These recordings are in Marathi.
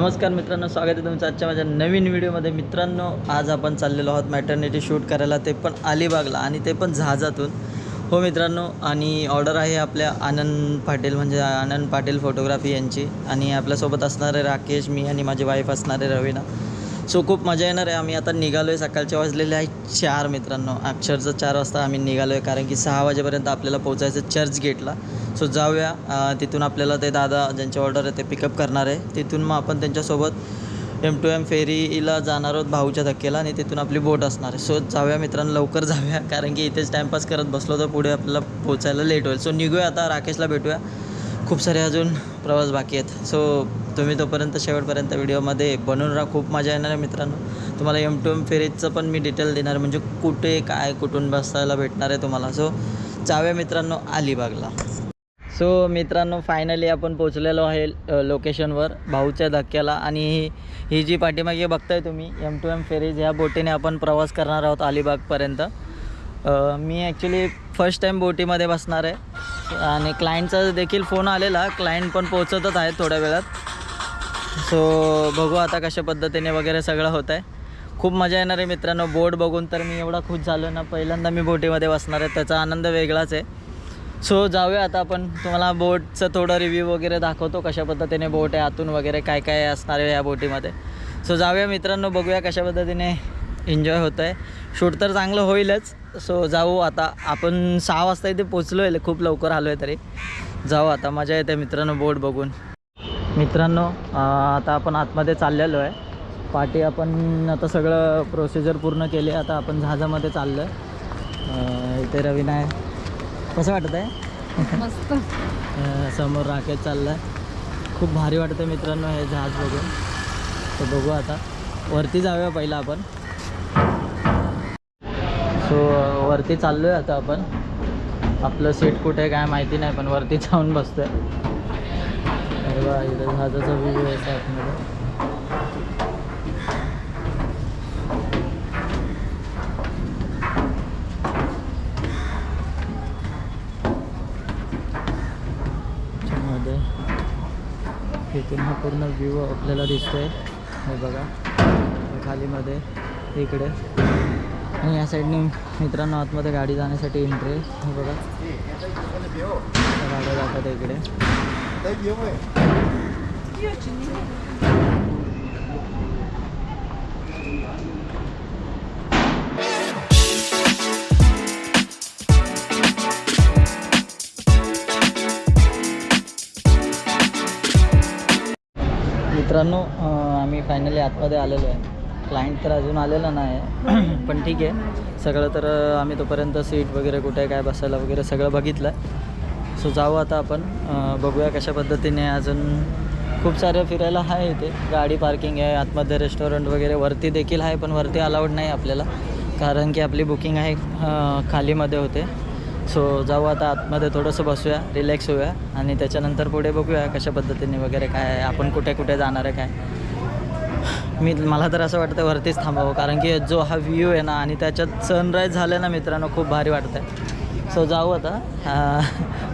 नमस्कार मित्रांनो स्वागत आहे तुमचं आजच्या माझ्या नवीन व्हिडिओमध्ये. मित्रांनो आज आपण चाललेलो आहोत मॅटर्निटी शूट करायला. ते पण अलिबागला आणि ते पण जहाजातून. हो मित्रांनो आणि ऑर्डर आहे आपल्या आनंद पाटील म्हणजे आनंद पाटील फोटोग्राफी यांची. आणि आपल्यासोबत असणारे राकेश मी आणि माझी वाईफ असणारे रवीना. सो खूप मजा येणार आहे. आम्ही आता निघालो आहे सकाळच्या वाजलेले आहे चार मित्रांनो. अक्षरचं चार वाजता आम्ही निघालो आहे कारण की सहा वाजेपर्यंत आपल्याला पोचायचं चर्च गेटला सो जाऊया. तिथून आपल्याला ते दादा ज्यांचे ऑर्डर आहे ते पिकअप करणार आहे. तिथून मग आपण त्यांच्यासोबत एम टू एम फेरीला जाणार आहोत भाऊच्या धक्केला आणि तिथून आपली बोट असणार आहे. सो जाऊया मित्रांनो. लवकर जाऊया. कारण की इथेच टाईमपास करत बसलो तर पुढे आपल्याला पोचायला लेट होईल. सो निघूया आता. राकेशला भेटूया. खूप सारे अजून प्रवास बाकी आहेत. सो तुम्ही तोपर्यंत शेवटपर्यंत व्हिडिओमध्ये बनवून राहा. खूप मजा येणार आहे मित्रांनो. तुम्हाला एम टू एम फेरीजचं पण मी डिटेल देणार. म्हणजे कुठे काय कुठून बसायला भेटणार आहे तुम्हाला. सो जाऊया मित्रांनो अलिबागला. सो मित्रांनो फायनली आपण पोचलेलो आहे लोकेशनवर भाऊच्या धक्क्याला. आणि ही ही जी पाठीमागे बघताय तुम्ही एम टू एम फेरीज ह्या बोटीने आपण प्रवास करणार आहोत अलिबागपर्यंत. मी ॲक्च्युली फर्स्ट टाईम बोटीमध्ये बसणार आहे. आणि क्लायंटचा देखील फोन आलेला. क्लायंट पण पोचतच आहे थोड्या वेळात. सो बघू आता कशा पद्धतीने वगैरे सगळं होत आहे खूप मजा येणार आहे मित्रांनो बोट बघून तर मी एवढा खुश झालो ना पहिल्यांदा मी बोटीमध्ये बसणार आहे त्याचा आनंद वेगळाच आहे. सो जाऊया आता आपण तुम्हाला बोटचं थोडं रिव्ह्यू वगैरे दाखवतो कशा पद्धतीने बोट आहे आतून वगैरे काय काय असणार आहे या बोटीमध्ये. सो जाऊया मित्रांनो बघूया कशा पद्धतीने एन्जॉय होतं आहे शूट तर चांगलं होईलच. सो जाऊ आता आपण सहा वाजता इथे पोचलो आहे खूप लवकर आलो आहे तरी. जाऊ आता मजा येते मित्रांनो बोट बघून. मित्रांनो आता आपण आतमध्ये चाललेलो आहे. पाठी आपण आता सगळं प्रोसिजर पूर्ण केली आता आपण जहाजामध्ये चाललो आहे इथे रवीना कसं वाटत आहे? समोर राकेश चालला आहे खूप भारी वाटतं मित्रांनो हे जहाज बघून. तर बघू आता. वरती जाऊया पहिला आपण. सो वरती चाललो आहे आता आपण. आपलं सीट कुठे आहे काय माहिती नाही पण वरती जाऊन बसतोय. अरे इथं जहाजाचा व्ह्यू आहे आतमध्ये मध्ये इथून हा पूर्ण व्ह्यू आपल्याला दिसतोय. हे बघा खालीमध्ये इकडे. आणि या साईडने मित्रांनो आतमध्ये गाडी जाण्यासाठी एंट्री हे बघा. गाड्या जातात इकडे. मित्रांनो आम्ही फायनली आतमध्ये आलेलो आहे. क्लायंट तर अजून आलेला नाही आहे पण ठीक आहे. सगळं तर आम्ही तोपर्यंत सीट वगैरे कुठे काय बसायला वगैरे सगळं बघितलं. आहे सो जाऊ आता आपण. बघूया कशा पद्धतीने अजून खूप सारं फिरायला आहे इथे. गाडी पार्किंग आहे आतमध्ये रेस्टॉरंट वगैरे वरती देखील आहे पण वरती अलाउड नाही आपल्याला. कारण की आपली बुकिंग आहे खालीमध्ये होते. सो जाऊ आता आतमध्ये थोडंसं बसूया रिलॅक्स होऊया. आणि त्याच्यानंतर पुढे बघूया कशा पद्धतीने वगैरे काय आहे, आपण कुठे कुठे जाणार आहे काय. मी मला तर असं वाटतं वरतीच थांबावं. कारण की जो हा व्ह्यू आहे ना आणि त्याच्यात सनराईज झालं ना मित्रांनो खूप भारी वाटतं आहे सो जाऊ आता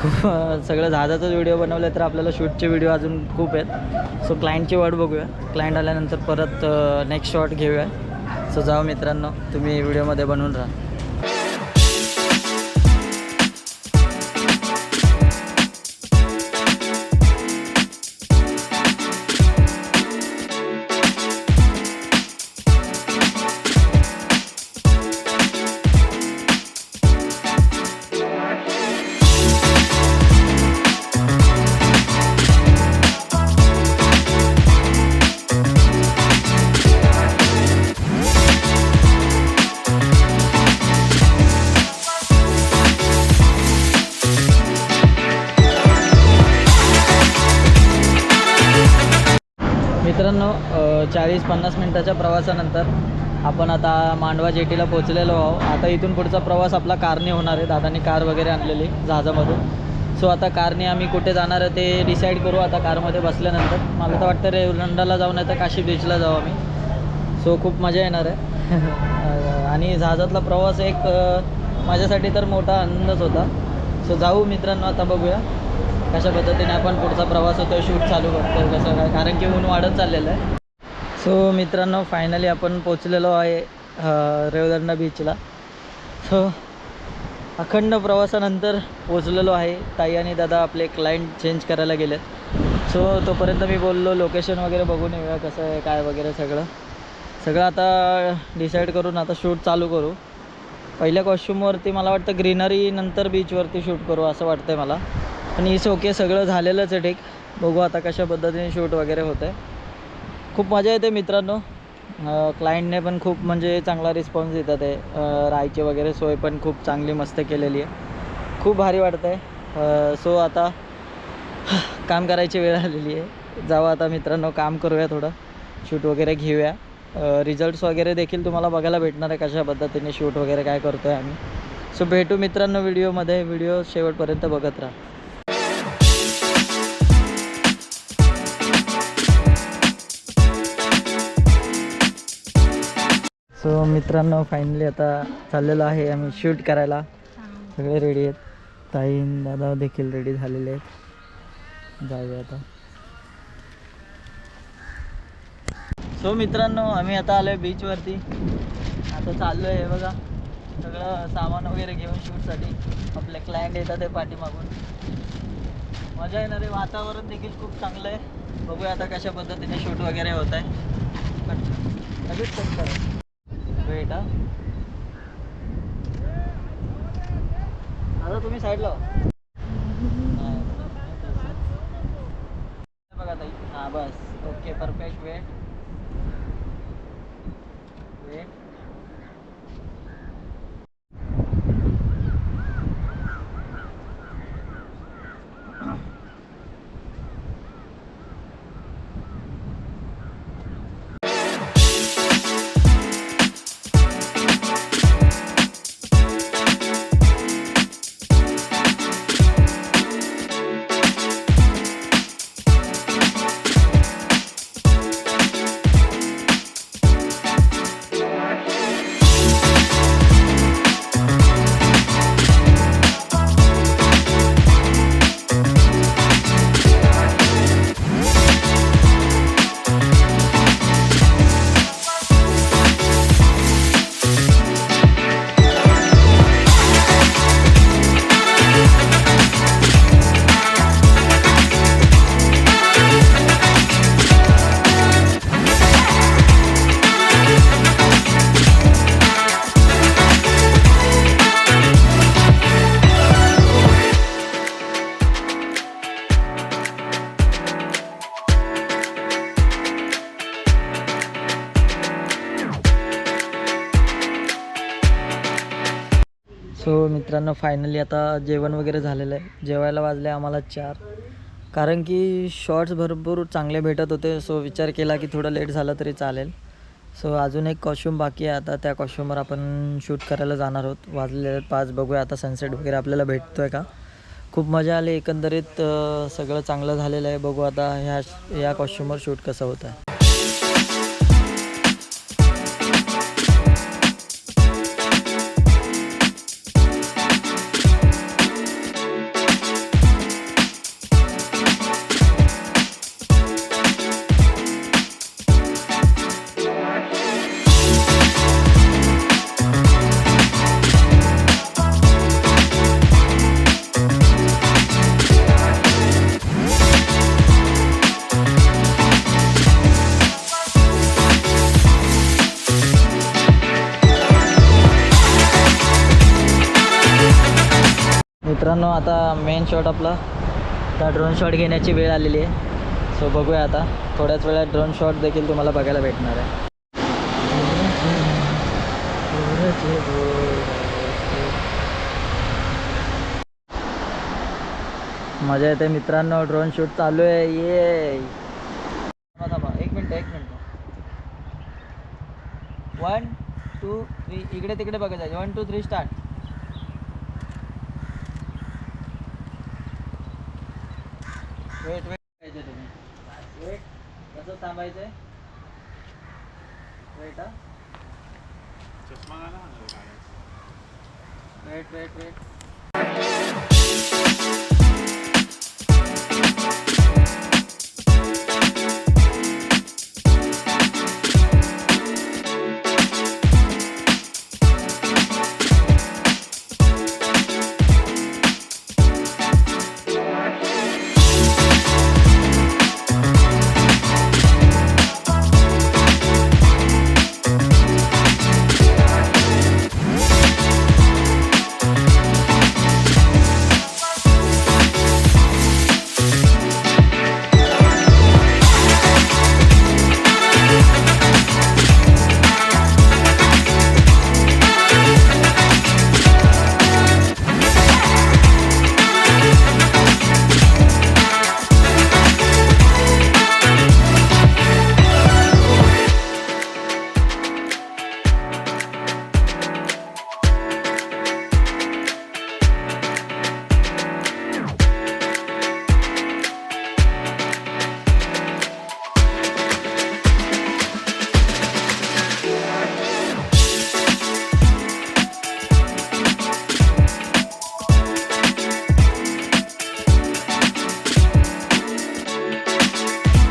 खूप सगळं जहाजाचाच व्हिडिओ बनवले तर आपल्याला शूटचे व्हिडिओ अजून खूप आहेत. सो क्लायंटची वाट बघूया. क्लायंट आल्यानंतर परत नेक्स्ट शॉट घेऊया. सो जाऊ मित्रांनो तुम्ही व्हिडिओमध्ये बनवून राहा. मित्रांनो चाळीस पन्नास मिनटाच्या प्रवासानंतर आपण आता मांडवा जेटीला पोचलेलो आहोत. आता इथून पुढचा प्रवास आपला कारने होणार आहे. दादानी कार वगैरे आणलेली जहाजामधून. सो आता कारने आम्ही कुठे जाणार आहे ते डिसाईड करू आता कारमध्ये बसल्यानंतर. मला तर वाटतं रेवलंडाला जाऊ नाही तर काशी बीचला जाऊ आम्ही. सो खूप मजा येणार आहे. आणि जहाजातला प्रवास एक माझ्यासाठी तर मोठा आनंदच होता. सो जाऊ मित्रांनो आता बघूया. कशा पद्धतीने आपण पुढचा प्रवास होतो शूट चालू करतो कसं काय? कारण की ऊन वाढत चाललेलं आहे. सो मित्रांनो फायनली आपण पोचलेलो आहे रेवदंडा बीचला सो अखंड प्रवासानंतर पोचलेलो आहे. ताई आणि दादा आपले क्लायंट चेंज करायला गेलेत. सो तोपर्यंत मी बोललो लोकेशन वगैरे बघून येऊया कसं आहे काय वगैरे सगळं. सगळं आता डिसाईड करून आता शूट चालू करू. पहिल्या कॉस्ट्यूमवरती मला वाटतं ग्रीनरी नंतर बीचवरती शूट करू असं वाटतं आहे मला. पण इस ओके सगळं झालेलंच आहे ठीक. बघू आता कशा पद्धतीने शूट वगैरे होतं आहे खूप मजा येते मित्रांनो. क्लायंटने पण खूप म्हणजे चांगला रिस्पॉन्स देतात आहे राहायचे राहायची वगैरे सोय पण खूप चांगली मस्त केलेली आहे. खूप भारी वाटतं आहे सो आता काम करायची वेळ आलेली आहे. जावं आता मित्रांनो काम करूया थोडं. शूट वगैरे घेऊया. रिझल्ट्स वगैरे देखील तुम्हाला बघायला भेटणार आहे कशा पद्धतीने शूट वगैरे काय करतो आहे आम्ही. सो भेटू मित्रांनो व्हिडिओमध्ये व्हिडिओ शेवटपर्यंत बघत राहा. मित्रांनो फायनली आता चाललेलो आहे आम्ही शूट करायला. सगळे रेडी आहेत. ताई दादा देखील रेडी झालेले आहेत. जाऊया आता. सो मित्रांनो आम्ही आता आलो आहे बीचवरती आता चाललो आहे बघा. सगळं सामान वगैरे घेऊन शूटसाठी आपले क्लायंट येतात ते पाठीमागून. मजा येणार आहे. वातावरण देखील खूप चांगलं आहे. बघूया आता कशा पद्धतीने शूट वगैरे होत आहे लगेच कट करा. रेट हा. आता तुम्ही साईडला बघा ताई. हां बस. Okay perfect wait. वेट. मित्रांनो फायनली आता जेवण वगैरे झालेलं आहे. जेवायला वाजले आम्हाला चार. कारण की शॉर्ट्स भरपूर चांगले भेटत होते सो विचार केला की थोडं लेट झालं तरी चालेल. सो अजून एक कॉस्ट्यूम बाकी आहे आता त्या कॉस्ट्यूमवर आपण शूट करायला जाणार आहोत. वाजलेले पाच बघूया आता सनसेट वगैरे आपल्याला भेटतो आहे का? खूप मजा आली एकंदरीत सगळं चांगलं झालेलं आहे. बघू आता ह्या ह्या कॉस्ट्युमवर शूट कसं होतं आहे मित्रांनो आता मेन शॉट आपला. आता ड्रोन शॉट घेण्याची वेळ आलेली आहे. सो बघूया आता. थोड्याच वेळात ड्रोन शॉट देखील तुम्हाला बघायला भेटणार आहे. मजा येते मित्रांनो ड्रोन शूट चालू आहे. ये एक मिनिट एक मिनिट. वन टू थ्री इकडे तिकडे बघायचं. One two three start wait wait पाहिजे तुम्ही. वेट कसं थांबायचं आहे वेट हा. Wait wait wait.